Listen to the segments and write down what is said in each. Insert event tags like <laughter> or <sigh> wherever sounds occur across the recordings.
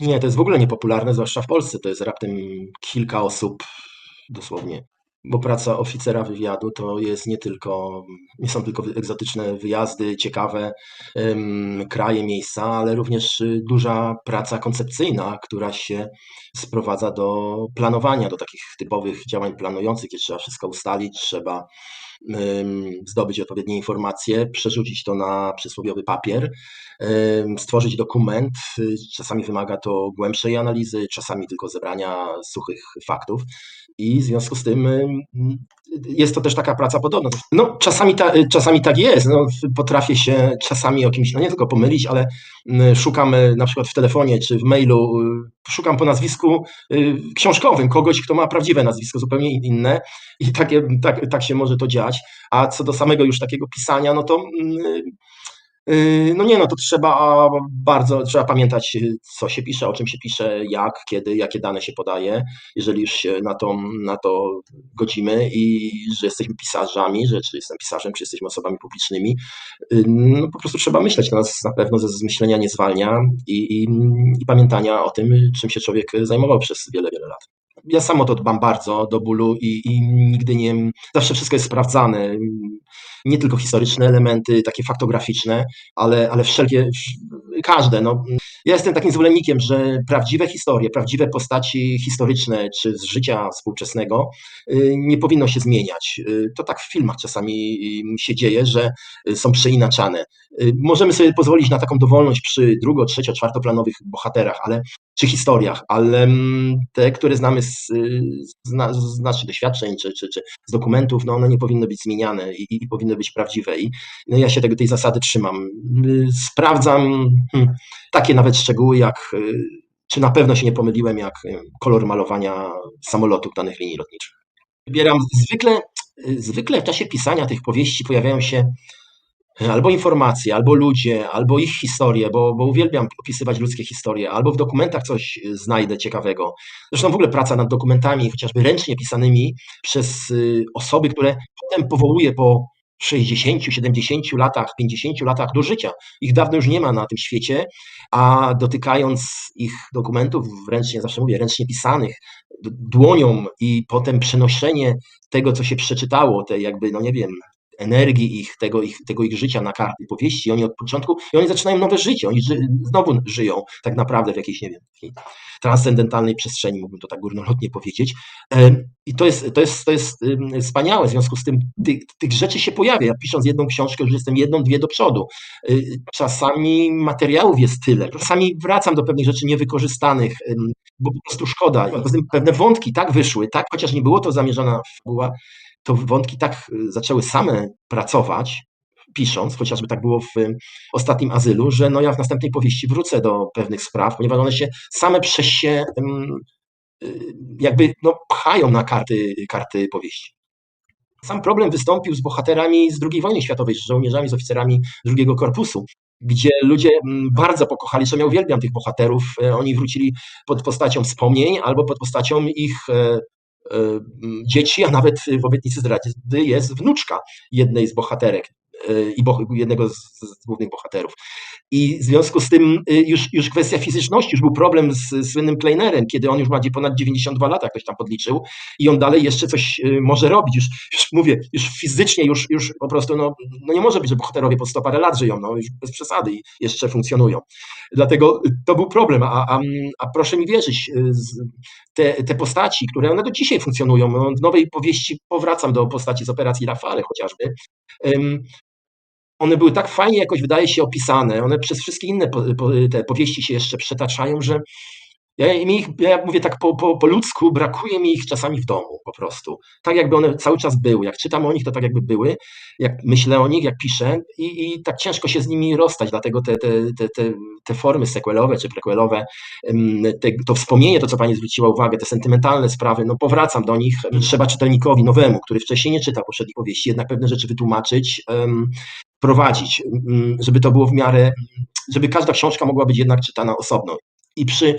Nie, to jest w ogóle niepopularne, zwłaszcza w Polsce. To jest raptem kilka osób, dosłownie. Bo praca oficera wywiadu to jest nie tylko, nie są tylko egzotyczne wyjazdy, ciekawe kraje, miejsca, ale również duża praca koncepcyjna, która się sprowadza do planowania, do takich typowych działań planujących, gdzie trzeba wszystko ustalić, trzeba zdobyć odpowiednie informacje, przerzucić to na przysłowiowy papier, stworzyć dokument. Y, Czasami wymaga to głębszej analizy, czasami tylko zebrania suchych faktów. I w związku z tym y, jest to też taka praca podobna. No, czasami, ta, czasami tak jest. No, potrafię się czasami o kimś, no nie tylko pomylić, ale y, szukam y, na przykład w telefonie czy w mailu, y, szukam po nazwisku y, książkowym kogoś, kto ma prawdziwe nazwisko, zupełnie inne i takie, tak, tak się może to dziać. A co do samego już takiego pisania, no to mm, Yy, No nie, no to trzeba bardzo, trzeba pamiętać, co się pisze, o czym się pisze, jak, kiedy, jakie dane się podaje, jeżeli już się na to, na to godzimy i że jesteśmy pisarzami, że czy jestem pisarzem, czy jesteśmy osobami publicznymi, yy, no po prostu trzeba myśleć, to nas na pewno ze myślenia nie zwalnia i, i, i pamiętania o tym, czym się człowiek zajmował przez wiele, wiele lat. Ja sam to dbam bardzo do bólu i, i nigdy nie, zawsze wszystko jest sprawdzane, nie tylko historyczne elementy, takie faktograficzne, ale, ale wszelkie, każde. No. Ja jestem takim zwolennikiem, że prawdziwe historie, prawdziwe postaci historyczne czy z życia współczesnego y, nie powinno się zmieniać. Y, To tak w filmach czasami y, się dzieje, że są przeinaczane. Możemy sobie pozwolić na taką dowolność przy drugo, trzecio, czwartoplanowych bohaterach, ale, czy historiach, ale mm, te, które znamy z, z, z naszych doświadczeń czy, czy, czy z dokumentów, no one nie powinny być zmieniane i, i powinny być prawdziwe. I no ja się tego, tej zasady trzymam. Sprawdzam hmm, takie nawet szczegóły, jak y, czy na pewno się nie pomyliłem, jak y, kolor malowania samolotów danych linii lotniczych. Wybieram zwykle, y, zwykle w czasie pisania tych powieści pojawiają się albo informacje, albo ludzie, albo ich historie, bo, bo uwielbiam opisywać ludzkie historie, albo w dokumentach coś znajdę ciekawego. Zresztą w ogóle praca nad dokumentami, chociażby ręcznie pisanymi przez osoby, które potem powołuję po 60, 70 latach, 50 latach do życia. Ich dawno już nie ma na tym świecie, a dotykając ich dokumentów, ręcznie, zawsze mówię, ręcznie pisanych, dłonią i potem przenoszenie tego, co się przeczytało, tej jakby, no nie wiem, energii ich, tego ich, tego ich życia na karty powieści, oni od początku, i oni zaczynają nowe życie, oni ży, znowu żyją tak naprawdę w jakiejś, nie wiem, transcendentalnej przestrzeni, mógłbym to tak górnolotnie powiedzieć. I to jest, to jest, to jest wspaniałe, w związku z tym tych, tych rzeczy się pojawia. Ja pisząc jedną książkę, już jestem jedną, dwie do przodu. Y, Czasami materiałów jest tyle, czasami wracam do pewnych rzeczy niewykorzystanych, bo po prostu szkoda. Poza tym pewne wątki tak wyszły, tak, chociaż nie było to zamierzona fabuła, to wątki tak y, zaczęły same pracować, pisząc, chociażby tak było w y, ostatnim azylu, że no ja w następnej powieści wrócę do pewnych spraw, ponieważ one się same przez się y, jakby no, pchają na karty, karty powieści. Sam problem wystąpił z bohaterami z II wojny światowej, z żołnierzami, z oficerami drugiego korpusu, gdzie ludzie bardzo pokochali, że ja uwielbiam tych bohaterów, e, oni wrócili pod postacią wspomnień albo pod postacią ich e, dzieci, a nawet w obietnicy zdrady jest wnuczka jednej z bohaterek. e, i bo, jednego z, głównych bohaterów. I w związku z tym y, już, już kwestia fizyczności, już był problem z słynnym Kleinerem, kiedy on już ma ponad 92 lata, ktoś tam podliczył, i on dalej jeszcze coś y, może robić. Już, już mówię, już fizycznie, już, już po prostu, no, no nie może być, że bohaterowie po 100 parę lat żyją, no już bez przesady i jeszcze funkcjonują. Dlatego y, to był problem, a, a, a proszę mi wierzyć, y, te, te postaci, które one do dzisiaj funkcjonują, no, w nowej powieści powracam do postaci z operacji Rafale chociażby, one były tak fajnie jakoś wydaje się opisane, one przez wszystkie inne po, po, te powieści się jeszcze przetaczają, że ja, mi ich, ja mówię tak po, po, po ludzku, brakuje mi ich czasami w domu po prostu. Tak jakby one cały czas były. Jak czytam o nich, to tak jakby były, jak myślę o nich, jak piszę i, i tak ciężko się z nimi rozstać, dlatego te, te, te, te, te formy sequelowe czy prequelowe, te, to wspomnienie, to co Pani zwróciła uwagę, te sentymentalne sprawy, no powracam do nich. Trzeba czytelnikowi nowemu, który wcześniej nie czytał poprzednich powieści, jednak pewne rzeczy wytłumaczyć, prowadzić, żeby to było w miarę, żeby każda książka mogła być jednak czytana osobno. I przy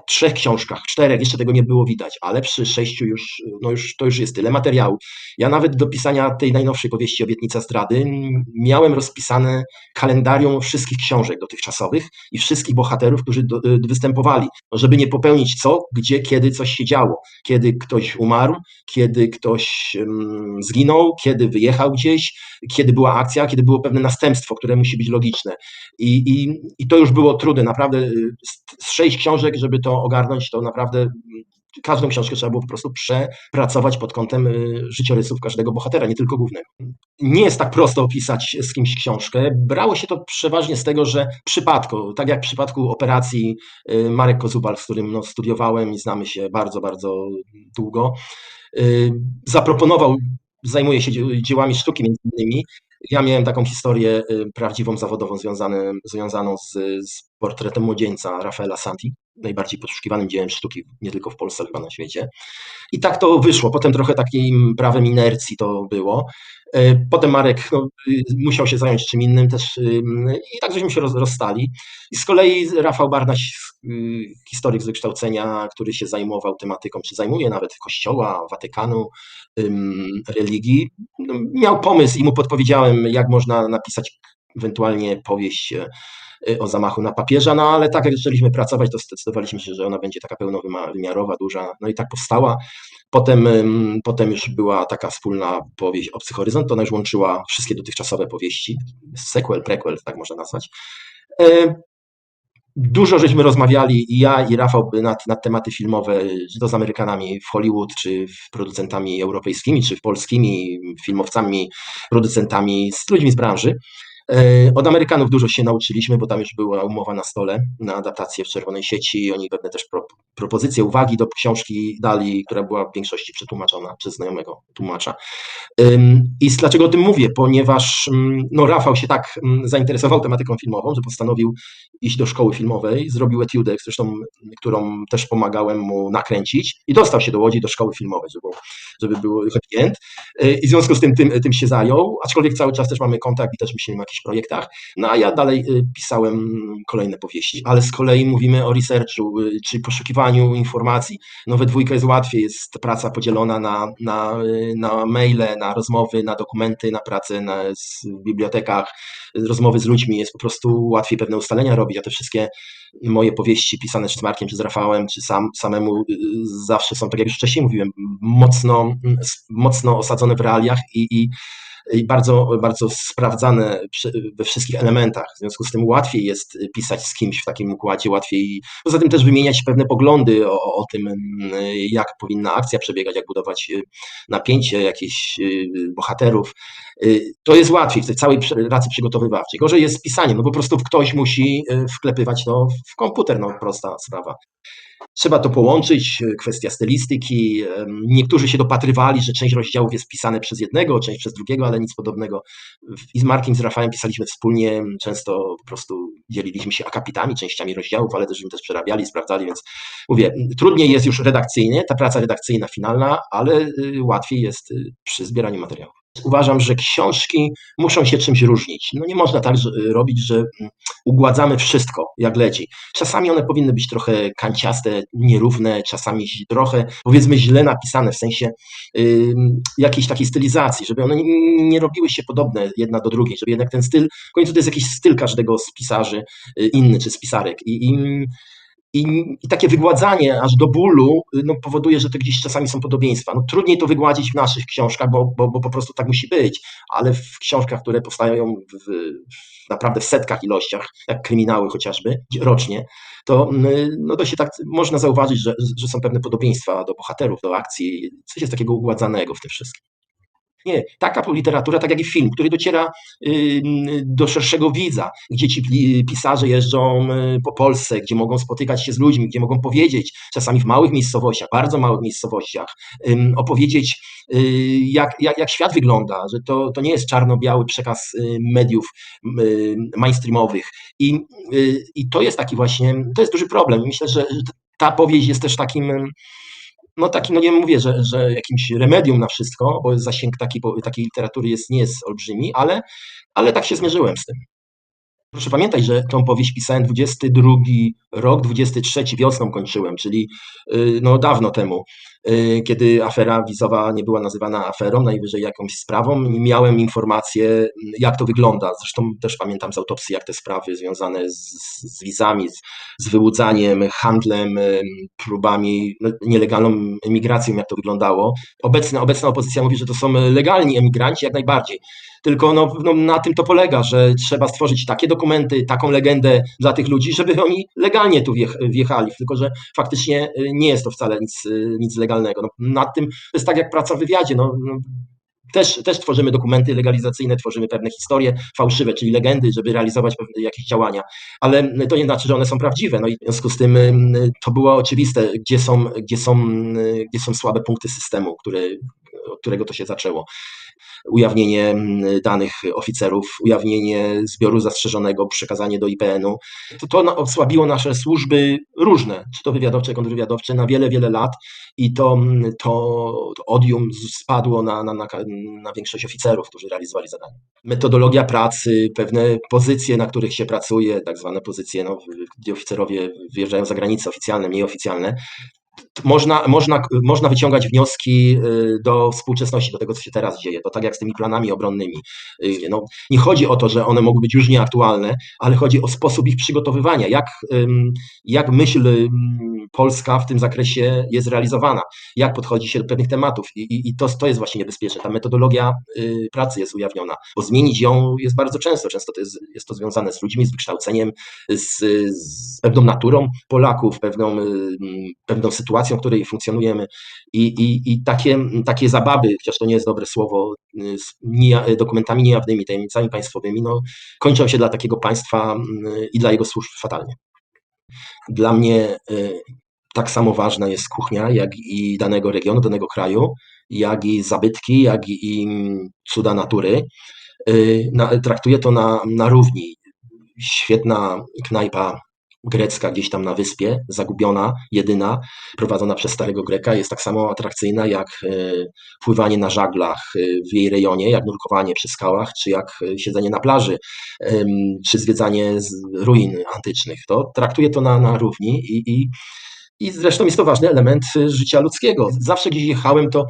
trzech książkach, czterech, jeszcze tego nie było widać, ale przy sześciu już, no już to już jest tyle materiału. Ja nawet do pisania tej najnowszej powieści Obietnica Zdrady miałem rozpisane kalendarium wszystkich książek dotychczasowych i wszystkich bohaterów, którzy do, y, występowali, żeby nie popełnić co, gdzie, kiedy coś się działo. Kiedy ktoś umarł, kiedy ktoś zginął, kiedy wyjechał gdzieś, kiedy była akcja, kiedy było pewne następstwo, które musi być logiczne. I, i, i to już było trudne, naprawdę y, z, z sześć książek, żeby to ogarnąć, to naprawdę mm, każdą książkę trzeba było po prostu przepracować pod kątem y, życiorysów każdego bohatera, nie tylko głównego. Nie jest tak prosto opisać z kimś książkę. Brało się to przeważnie z tego, że w przypadku, tak jak w przypadku operacji y, Marek Kozubal, z którym no, studiowałem i znamy się bardzo, bardzo długo, zaproponował, zajmuje się dziełami sztuki między innymi, ja miałem taką historię prawdziwą, zawodową związaną, związaną z, z portretem młodzieńca Rafaela Santi, najbardziej poszukiwanym dziełem sztuki nie tylko w Polsce, ale chyba na świecie. I tak to wyszło. Potem trochę takim prawem inercji to było. E, potem Marek no, y, musiał się zająć czym innym też i tak żeśmy się rozstali. I z kolei Rafał Barnaś, y, historyk z wykształcenia, który się zajmował tematyką, czy zajmuje nawet Kościoła, Watykanu, religii, no, miał pomysł i mu podpowiedziałem, jak można napisać ewentualnie powieść e, Y, o zamachu na papieża, no ale tak jak zaczęliśmy pracować, to zdecydowaliśmy się, że ona będzie taka pełnowymiarowa, duża, no i tak powstała. Potem, potem już była taka wspólna powieść o Psychoryzont, ona już łączyła wszystkie dotychczasowe powieści, sequel, prequel, tak można nazwać. E, dużo żeśmy rozmawiali i ja i Rafał nad, nad tematy filmowe, czy to z Amerykanami w Hollywood, czy producentami europejskimi, czy polskimi filmowcami, producentami, z ludźmi z branży. E, od Amerykanów dużo się nauczyliśmy, bo tam już była umowa na stole na adaptację w czerwonej sieci. Oni pewne też pro, propozycje, uwagi do książki dali, która była w większości przetłumaczona przez znajomego tłumacza. I dlaczego o tym mówię? Ponieważ no, Rafał się tak zainteresował tematyką filmową, że postanowił iść do szkoły filmowej, zrobił etiudę, zresztą, którą też pomagałem mu nakręcić i dostał się do Łodzi do szkoły filmowej, żeby, żeby był happy end. E, I w związku z tym, tym tym się zajął, aczkolwiek cały czas też mamy kontakt i też myślimy o jakichś projektach. No a ja dalej y, pisałem kolejne powieści, ale z kolei mówimy o researchu, y, czy poszukiwaniu informacji. No we dwójkę jest łatwiej, jest praca podzielona na, na, y, na maile, na rozmowy, na dokumenty, na pracę na, w bibliotekach, rozmowy z ludźmi, jest po prostu łatwiej pewne ustalenia robić, a te wszystkie moje powieści pisane czy z Markiem, czy z Rafałem, czy sam, samemu zawsze są, tak jak już wcześniej mówiłem, mocno, mocno osadzone w realiach i, i i bardzo, bardzo sprawdzane we wszystkich elementach. W związku z tym łatwiej jest pisać z kimś w takim układzie, łatwiej poza tym też wymieniać pewne poglądy o, o tym, jak powinna akcja przebiegać, jak budować y, napięcie jakichś y, bohaterów. Y, to jest łatwiej w tej całej pracy przygotowywawczej. Gorzej jest z pisaniem, no po prostu ktoś musi wklepywać to w komputer, no prosta sprawa. Trzeba to połączyć, e, kwestia stylistyki. Niektórzy się dopatrywali, że część rozdziałów jest pisane przez jednego, część przez drugiego, ale nic podobnego. I z Markiem, z Rafałem pisaliśmy wspólnie, często po prostu dzieliliśmy się akapitami, częściami rozdziałów, ale też im też przerabiali, sprawdzali, więc mówię, trudniej jest już redakcyjnie, ta praca redakcyjna finalna, ale y, łatwiej jest y, przy zbieraniu materiałów. Uważam, że książki muszą się czymś różnić. No nie można tak robić, że mm, ugładzamy wszystko jak leci. Czasami one powinny być trochę kanciaste, nierówne, czasami trochę powiedzmy źle napisane, w sensie yy, jakiejś takiej stylizacji, żeby one nie, robiły się podobne jedna do drugiej, żeby jednak ten styl, w końcu to jest jakiś styl każdego z pisarzy, yy, inny czy z pisarek. I, i i, I, takie wygładzanie aż do bólu no, powoduje, że to gdzieś czasami są podobieństwa. No, trudniej to wygładzić w naszych książkach, bo, bo, bo po prostu tak musi być, ale w książkach, które powstają w, w naprawdę w setkach ilościach, jak kryminały chociażby, rocznie, to, no, to się tak można zauważyć, że, że są pewne podobieństwa do bohaterów, do akcji, coś jest takiego ugładzanego w tym wszystkim. Nie, taka literatura, tak jak i film, który dociera do szerszego widza, gdzie ci pisarze jeżdżą y, po Polsce, gdzie mogą spotykać się z ludźmi, gdzie mogą powiedzieć, czasami w małych miejscowościach, bardzo małych miejscowościach, opowiedzieć, y, jak, jak, jak świat wygląda, że to, to nie jest czarno-biały przekaz y, mediów mainstreamowych. I, I to jest taki właśnie, to jest duży problem. Myślę, że ta powieść jest też takim no takim, no nie mówię, że, że jakimś remedium na wszystko, bo zasięg takiej, takiej literatury jest, nie jest olbrzymi, ale, ale tak się zmierzyłem z tym. Proszę pamiętać, że tą powieść pisałem 22 rok, 23 wiosną kończyłem, czyli y, no dawno temu, kiedy afera wizowa nie była nazywana aferą, najwyżej jakąś sprawą. Miałem informacje, jak to wygląda. Zresztą też pamiętam z autopsji, jak te sprawy związane z, z wizami, z, z wyłudzaniem, handlem, y, próbami, no, nielegalną emigracją, jak to wyglądało. Obecna, obecna opozycja mówi, że to są legalni emigranci, jak najbardziej. Tylko no, no, na tym to polega, że trzeba stworzyć takie dokumenty, taką legendę dla tych ludzi, żeby oni legalnie tu wjechali. Tylko, że faktycznie y, nie jest to wcale nic, y, nic legalnego. No, nad tym to jest tak jak praca w wywiadzie. No, no, też, też tworzymy dokumenty legalizacyjne, tworzymy pewne historie fałszywe, czyli legendy, żeby realizować pewne jakieś działania, ale to nie znaczy, że one są prawdziwe. No i w związku z tym to było oczywiste, gdzie są, gdzie są, gdzie są słabe punkty systemu, które, od którego to się zaczęło ujawnienie mm, danych oficerów, ujawnienie zbioru zastrzeżonego, przekazanie do IPN-u. To, to osłabiło nasze służby różne, czy to wywiadowcze, kontrwywiadowcze, na wiele, wiele lat i to, mm, to, to odium spadło na, na, na, na większość oficerów, którzy realizowali zadania. Metodologia pracy, pewne pozycje, na których się pracuje, tak zwane pozycje, no, gdzie oficerowie wyjeżdżają za granicę oficjalne, mniej oficjalne, można, można, można wyciągać wnioski y, do współczesności, do tego, co się teraz dzieje. To tak jak z tymi planami obronnymi. Y, no, nie chodzi o to, że one mogą być już nieaktualne, ale chodzi o sposób ich przygotowywania, jak, jak myśl polska w tym zakresie jest realizowana, jak podchodzi się do pewnych tematów. I, i, i to, to jest właśnie niebezpieczne. Ta metodologia y, pracy jest ujawniona, bo zmienić ją jest bardzo często. Często to jest, jest to związane z ludźmi, z wykształceniem, z, z pewną naturą Polaków, pewną, pewną sytuacją w której funkcjonujemy i, i, i takie, takie zabawy, chociaż to nie jest dobre słowo, y, z dokumentami niejawnymi, tajemnicami państwowymi, no, kończą się dla takiego państwa y, i dla jego służb fatalnie. Dla mnie y, tak samo ważna jest kuchnia, jak i danego regionu, danego kraju, jak i zabytki, jak i cuda natury. Traktuję to na, na równi. Świetna knajpa grecka gdzieś tam na wyspie, zagubiona, jedyna, prowadzona przez starego Greka, jest tak samo atrakcyjna jak e, pływanie na żaglach e, w jej rejonie, jak nurkowanie przy skałach, czy jak e, siedzenie na plaży, czy zwiedzanie ruin antycznych. To traktuję to na, na równi i, i i zresztą jest to ważny element życia ludzkiego. Zawsze gdzieś jechałem, to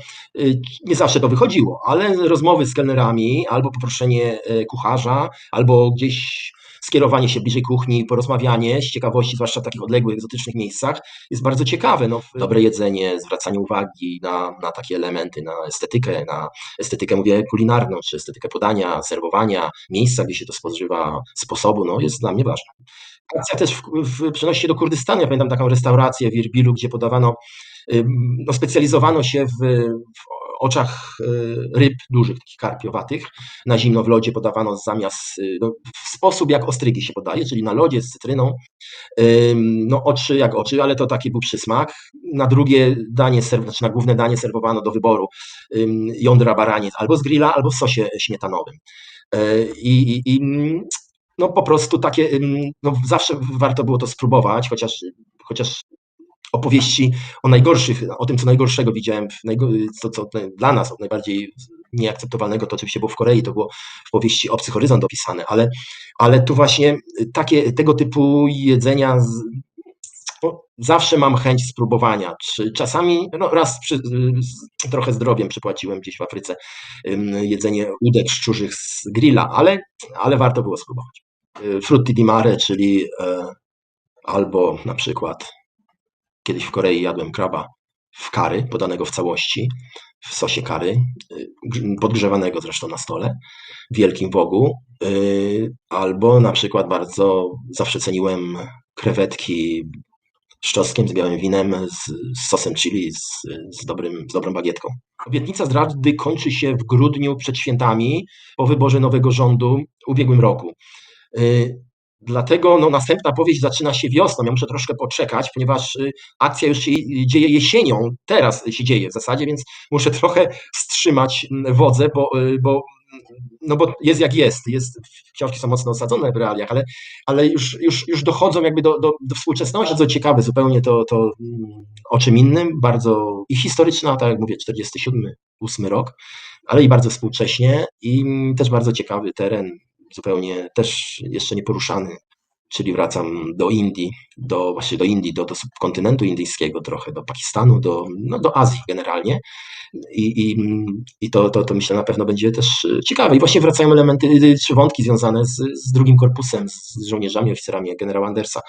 nie zawsze to wychodziło, ale rozmowy z kelnerami, albo poproszenie kucharza, albo gdzieś skierowanie się bliżej kuchni, porozmawianie z ciekawości, zwłaszcza w takich odległych, egzotycznych miejscach, jest bardzo ciekawe. No, dobre jedzenie, zwracanie uwagi na, na takie elementy, na estetykę, na estetykę, mówię, kulinarną, czy estetykę podania, serwowania, miejsca, gdzie się to spożywa, sposobu, no, jest dla mnie ważne. Akcja też w, w, przenosi się do Kurdystanu. Ja pamiętam taką restaurację w Irbilu, gdzie podawano, no, specjalizowano się w, w oczach e, ryb dużych, takich karpiowatych, na zimno w lodzie podawano zamiast, e, no, w sposób jak ostrygi się podaje, czyli na lodzie z cytryną, no oczy jak oczy, ale to taki był przysmak. Na drugie danie, znaczy na główne danie serwowano do wyboru jądra baraniec albo z grilla, albo w sosie śmietanowym. E, I, i, i no po prostu takie, no zawsze warto było to spróbować, chociaż, chociaż opowieści o najgorszych, o tym, co najgorszego widziałem, co, co dla nas najbardziej nieakceptowalnego, to oczywiście było w Korei, to było w powieści Obcy Horyzont opisane, ale, ale tu właśnie takie, tego typu jedzenia z, zawsze mam chęć spróbowania. Czy czasami, no raz przy, trochę zdrowiem przypłaciłem gdzieś w Afryce jedzenie udek szczurzych z grilla, ale, ale warto było spróbować. Frutti di mare, czyli e, albo na przykład Kiedyś w Korei jadłem kraba w kary, podanego w całości, w sosie kary, y, podgrzewanego zresztą na stole, w wielkim wogu, y, albo na przykład bardzo zawsze ceniłem krewetki z czosnkiem, z białym winem, z, z sosem chili, z, z, dobrym, z dobrą bagietką. Obietnica zdrady kończy się w grudniu przed świętami po wyborze nowego rządu ubiegłym roku. Y, Dlatego no, następna powieść zaczyna się wiosną. Ja muszę troszkę poczekać, ponieważ y, akcja już się dzieje jesienią, teraz się dzieje w zasadzie, więc muszę <laughs> trochę wstrzymać mm, wodze, bo, y, bo, no bo jest jak jest. jest. Książki są mocno osadzone w realiach, ale, ale już, już, już dochodzą jakby do, do, do współczesności. Bardzo ciekawe zupełnie to, to mm, o czym innym, bardzo i historyczna, tak jak mówię, 47, 8 rok, ale i bardzo współcześnie i też bardzo ciekawy teren zupełnie też jeszcze nieporuszany, czyli wracam do Indii, do właśnie do Indii, do, do subkontynentu indyjskiego trochę, do Pakistanu, do, no, do Azji generalnie. I, i, i to, to, to myślę na pewno będzie też ciekawe. I właśnie wracają elementy czy wątki związane z, z drugim korpusem, z żołnierzami, oficerami generała Andersa.